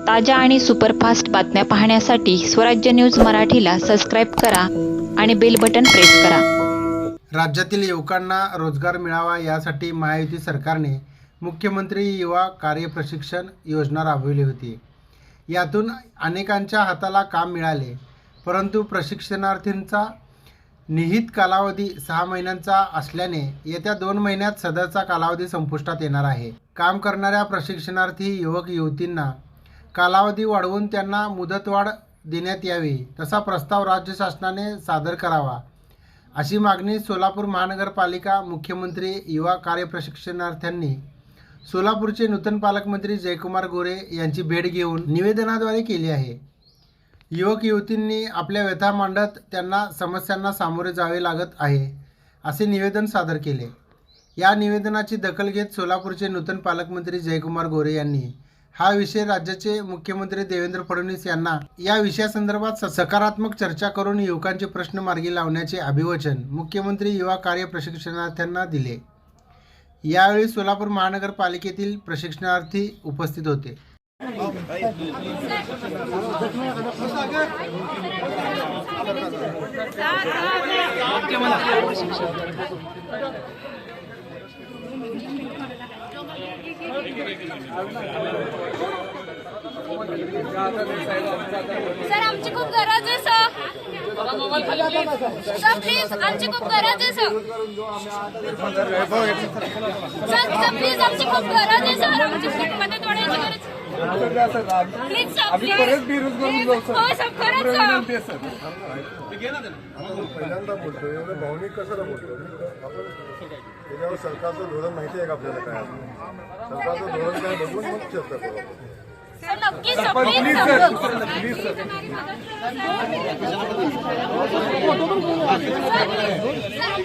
ताज्या आणि सुपरफास्ट बातम्या पाहण्यासाठी स्वराज्य न्यूज मराठीला सबस्क्राईब करा आणि बेल बटन प्रेस करा. राज्यातील युवकांना रोजगार मिळावा यासाठी महायुती सरकारने मुख्यमंत्री युवा कार्यप्रशिक्षण योजना राबविली होती. यातून अनेकांच्या हाताला काम मिळाले परंतु प्रशिक्षणार्थींचा निहित कालावधी सहा महिन्यांचा असल्याने येत्या दोन महिन्यात सदरचा कालावधी संपुष्टात येणार आहे. काम करणाऱ्या प्रशिक्षणार्थी युवक युवतींना कालावधी वाढवून त्यांना मुदतवाढ देण्यात यावी तसा प्रस्ताव राज्य शासनाने सादर करावा. अशी मागणी सोलापूर महानगरपालिका मुख्यमंत्री युवा कार्यप्रशिक्षणार्थ्यांनी सोलापूरचे नूतन पालकमंत्री जयकुमार गोरे यांची भेट घेऊन निवेदनाद्वारे केली आहे. युवक युवतींनी आपल्या व्यथा मांडत त्यांना समस्यांना सामोरे जावे लागत आहे असे निवेदन सादर केले. या निवेदनाची दखल घेत सोलापूरचे नूतन पालकमंत्री जयकुमार गोरे यांनी हा विषय राज्याचे मुख्यमंत्री देवेंद्र फडणवीस यांना या विषयासंदर्भात सकारात्मक चर्चा करून युवकांचे प्रश्न मार्गी लावण्याचे अभिवचन मुख्यमंत्री युवा कार्य प्रशिक्षणार्थ्यांना दिले. यावेळी सोलापूर महानगरपालिकेतील प्रशिक्षणार्थी उपस्थित होते. सर आमची खूप गरज आहे सर. सर प्लीज आमची खूप गरज आहे सर. सर सर प्लीज आमची खूप गरज आहे सर. आमची आम्ही प्लीज़ परत बेरोजगार जाऊ सर हो सर खरंच सर विनंती आहे सर पहिल्यांदा बोलतो एवढं भावनिक कशाला बोलतो आपण त्याच्यावर सरकारचं धोरण माहिती आहे का आपल्याला काय सरकारचं धोरण काय बघून मग चर्चा करू आपण. Sir please please sir sir please sir sir आमची